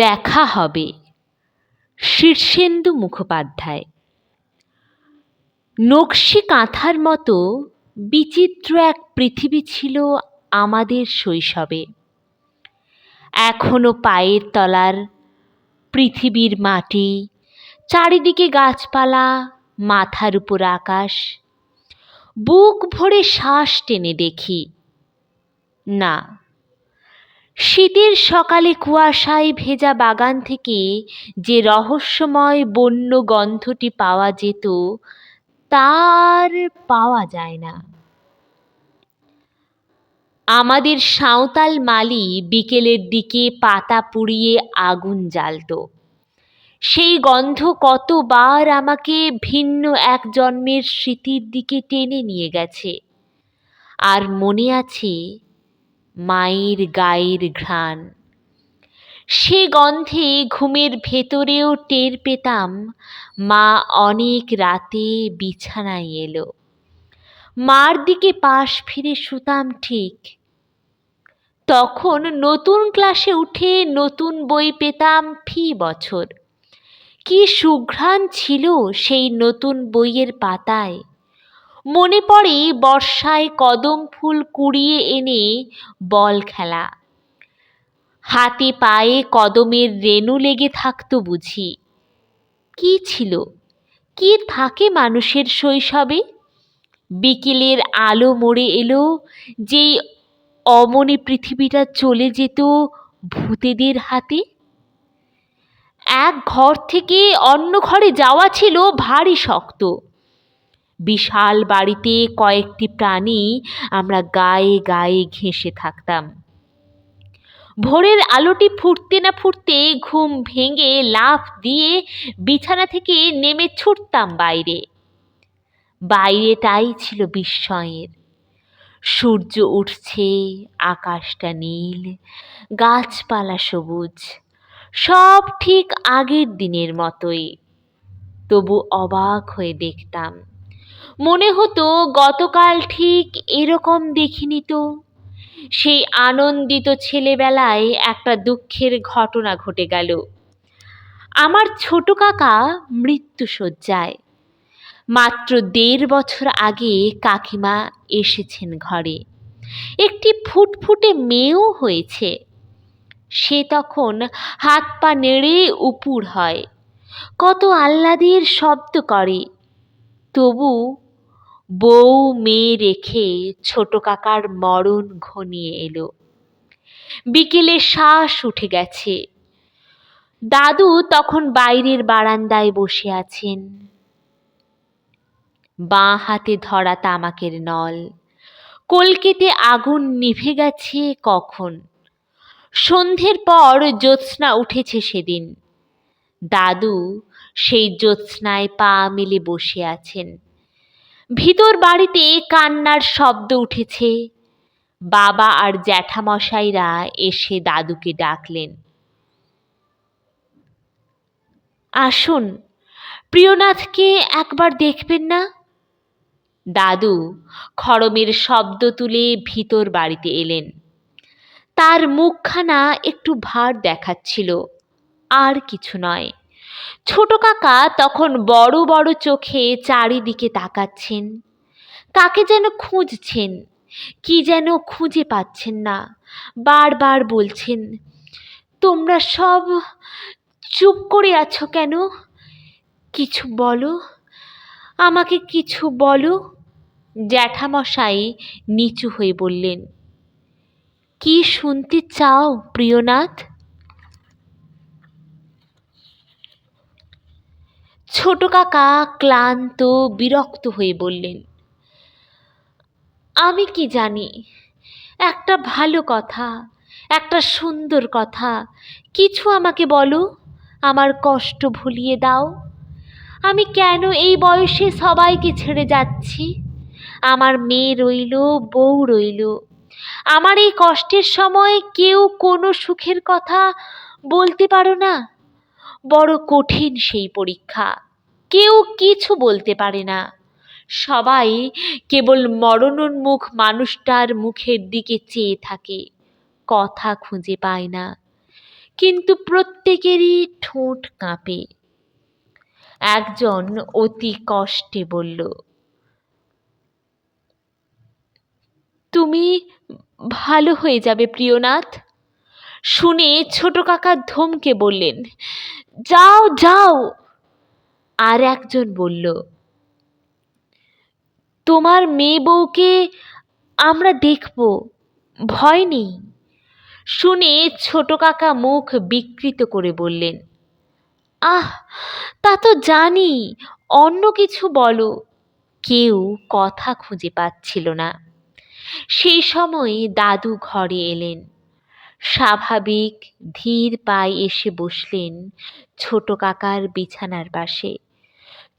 দেখা হবে। শীর্ষেন্দু মুখোপাধ্যায়। নকশি কাঁথার মতো বিচিত্র এক পৃথিবী ছিল আমাদের শৈশবে। এখনও পায়ের তলার পৃথিবীর মাটি, চারিদিকে গাছপালা, মাথার উপর আকাশ। বুক ভরে শ্বাস টেনে দেখি। না শীতের সকালে কুয়াশায় ভেজা বাগান থেকে যে রহস্যময় বন্য গন্ধটি পাওয়া যেত, তার পাওয়া যায় না। আমাদের সাঁওতাল মালি বিকেলের দিকে পাতা পুড়িয়ে আগুন জ্বালত। সেই গন্ধ কতবার আমাকে ভিন্ন এক জন্মের স্মৃতির দিকে টেনে নিয়ে গেছে। আর মনে আছে মায়ের গায়ের ঘ্রাণ। সে গন্ধে ঘুমের ভেতরেও টের পেতাম, মা অনেক রাতে বিছানায় এলো। মার দিকে পাশ ফিরে শুতাম ঠিক। তখন নতুন ক্লাসে উঠে নতুন বই পেতাম ফি বছর। কি সুঘ্রাণ ছিল সেই নতুন বইয়ের পাতায়। মনে পড়ে বর্ষায় কদম ফুল কুড়িয়ে এনে বল খেলা। হাতে পায়ে কদমের রেণু লেগে থাকতো বুঝি। কি ছিল? কি থাকে মানুষের শৈশবে? বিকেলের আলো মরে এলো যেই অমনে পৃথিবীটা চলে যেত ভূতেদের হাতে। এক ঘর থেকে অন্য ঘরে যাওয়া ছিল ভারী শক্ত। বিশাল বাড়িতে কয়েকটি প্রাণী আমরা গায়ে গায়ে ঘেঁষে থাকতাম। ভোরের আলোটি ফুটতে না ফুটতে ঘুম ভেঙে লাফ দিয়ে বিছানা থেকে নেমে ছুটতাম বাইরে। বাইরেটাই ছিল বিস্ময়ের। সূর্য উঠছে, আকাশটা নীল, গাছপালা সবুজ, সব ঠিক আগের দিনের মতোই। তবু অবাক হয়ে দেখতাম মনে হতো গতকাল ঠিক এরকম দেখিনি তো। সেই আনন্দিত ছেলেবেলায় একটা দুঃখের ঘটনা ঘটে গেল। আমার ছোট কাকা মৃত্যুশয্যায়। মাত্র দেড় বছর আগে কাকিমা এসেছেন ঘরে। একটি ফুটফুটে মেয়েও হয়েছে। সে তখন হাত পা নেড়ে উপুর হয়। কত আহ্লাদের শব্দ করে। তবু বউ মেয়ে রেখে ছোট কাকার মরণ ঘনিয়ে এলো। বিকেলে শ্বাস উঠে গেছে। দাদু তখন বাইরের বারান্দায় বসে আছেন। বাঁ হাতে ধরা তামাকের নল। কলকেতে আগুন নিভে গেছে কখন? সন্ধ্যের পর জ্যোৎস্না উঠেছে সেদিন। দাদু সেই জ্যোৎস্নায় পা মেলে বসে আছেন। ভিতর বাড়িতে কান্নার শব্দ উঠেছে। বাবা আর জ্যাঠামশাইরা এসে দাদুকে ডাকলেন। আসুন, প্রিয়নাথকে একবার দেখবেন না? দাদু খড়মের শব্দ তুলে ভিতর বাড়িতে এলেন। তার মুখখানা একটু ভার দেখাচ্ছিল। আর কিছু নয়। ছোট কাকা তখন বড় বড় চোখে চারিদিকে তাকাচ্ছেন। কাকে যেন খুঁজছেন, কি যেন খুঁজে পাচ্ছেন না। বারবার বলছেন, তোমরা সব চুপ করে আছো কেন? কিছু বলো, আমাকে কিছু বলো। জ্যাঠামশাই নিচু হয়ে বললেন, কি শুনতে চাও প্রিয়নাথ? ছোট কাকা ক্লান্ত, বিরক্ত হয়ে বললেন, আমি কি জানি, একটা ভালো কথা, একটা সুন্দর কথা, কিছু আমাকে বলো, আমার কষ্ট ভুলিয়ে দাও। আমি কেন এই বয়সে সবাইকে ছেড়ে যাচ্ছি? আমার মেয়ে রইল, বউ রইল। আমার এই কষ্টের সময় কেউ কোনো সুখের কথা বলতে পারো না? বড় কঠিন সেই পরীক্ষা। কেউ কিছু বলতে পারে না। সবাই কেবল মরণোন্মুখ মানুষটার মুখের দিকে চেয়ে থাকে, কথা খুঁজে পায় না, কিন্তু প্রত্যেকেরই ঠোঁট কাঁপে। একজন অতি কষ্টে বলল, তুমি ভালো হয়ে যাবে প্রিয়নাথ। শুনে ছোট কাকা ধমকে বললেন, যাও যাও। আর একজন বলল, তোমার মেয়ে বউকে আমরা দেখব, ভয় নেই। শুনে ছোট কাকা মুখ বিকৃত করে বললেন, আহ, তা তো জানি, অন্য কিছু বলো। কেউ কথা খুঁজে পাচ্ছিল না। সেই সময় দাদু ঘরে এলেন। স্বাভাবিক ধীর পায়ে এসে বসলেন ছোট কাকার বিছানার পাশে।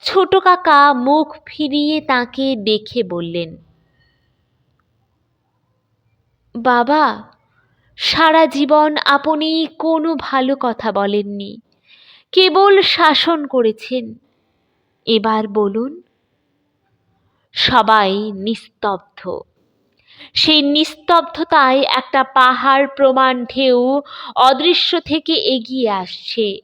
ছোট কাকা মুখ ফিরিয়ে তাকে দেখে বললেন, বাবা, সারা জীবন আপনি কোনো ভালো কথা বলেননি, কেবল শাসন করেছেন। এবার বলুন, সবাই নিস্তব্ধ। সেই নিস্তব্ধতায় একটা পাহাড় প্রমাণ ঢেউ অদৃশ্য থেকে এগিয়ে আসছে।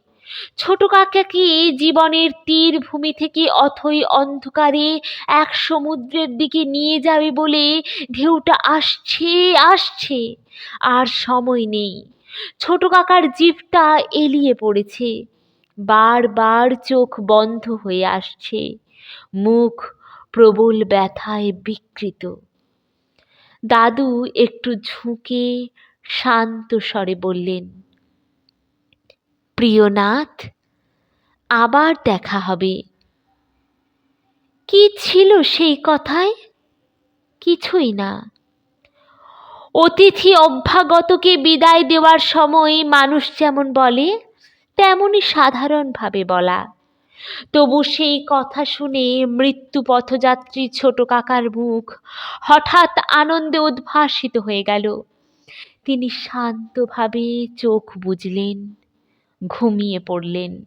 ছোট কাকাকে জীবনের তীর ভূমি থেকে অথই অন্ধকারে এক সমুদ্রের দিকে নিয়ে যাবে বলে ঢেউটা আসছে আসছে? আর সময় নেই। ছোট কাকার জিভটা এলিয়ে পড়েছে। বারবার চোখ বন্ধ হয়ে আসছে। মুখ প্রবল ব্যথায় বিকৃত। দাদু একটু ঝুঁকে শান্ত স্বরে বললেন, প্রিয়নাথ, আবার দেখা হবে। কি ছিল সেই কথায়? কিছুই না। অতিথি অভ্যাগতকে বিদায় দেওয়ার সময় মানুষ যেমন বলে, তেমনই সাধারণভাবে বলা। তবু সেই কথা শুনে মৃত্যু পথযাত্রী ছোট কাকার মুখ হঠাৎ আনন্দে উদ্ভাসিত হয়ে গেল। তিনি শান্তভাবে চোখ বুঝলেন ঘুমিয়ে পড়লেন।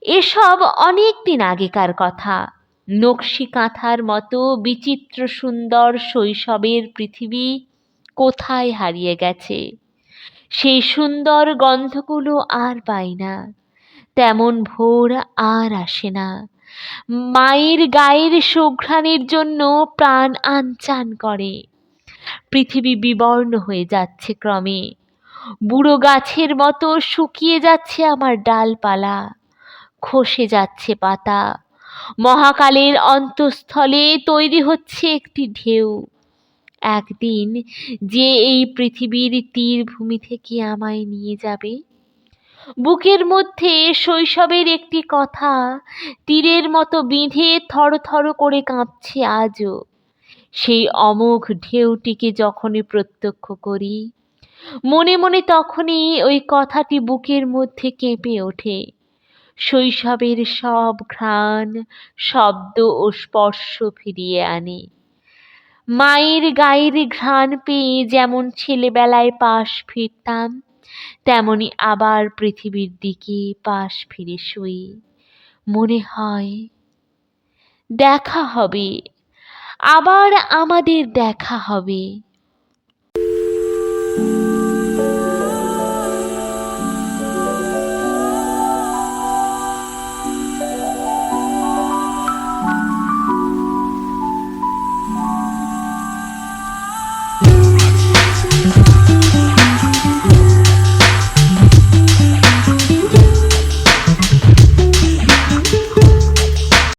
এসব অনেক দিন আগেকার কথা। নকশি কাঁথার মতো বিচিত্র সুন্দর শৈশবের পৃথিবী কোথায় হারিয়ে গেছে? সেই সুন্দর গন্ধগুলো আর পাই না। তেমন ভোর আর আসে না। মায়ের গায়ের সুঘ্রাণের জন্য প্রাণ আনচান করে। পৃথিবী বিবর্ণ হয়ে যাচ্ছে ক্রমে। বুড়ো গাছের মতো শুকিয়ে যাচ্ছে আমার ডালপালা। খসে যাচ্ছে পাতা। মহাকালের অন্তঃস্থলে তৈরি হচ্ছে একটি ঢেউ। একদিন যে এই পৃথিবীর তীর ভূমি থেকে আমায় নিয়ে যাবে বুকের মধ্যে শৈশবের একটি কথা, তীরের মতো বিঁধে থরথর করে কাঁপছে আজও। সেই অমোঘ ঢেউটিকে যখনই প্রত্যক্ষ করি, মনে মনে তখনই ওই কথাটি বুকের মধ্যে কেঁপে ওঠে। শৈশবের সব ঘ্রাণ, শব্দ ও স্পর্শ ফিরিয়ে আনে। মায়ের গায়ের ঘ্রাণ পেয়ে যেমন ছেলেবেলায় পাশ ফিরতাম তেমনি আবার পৃথিবীর দিকে পাশ ফিরে শুই। মনে হয় দেখা হবে। আবার আমাদের দেখা হবে।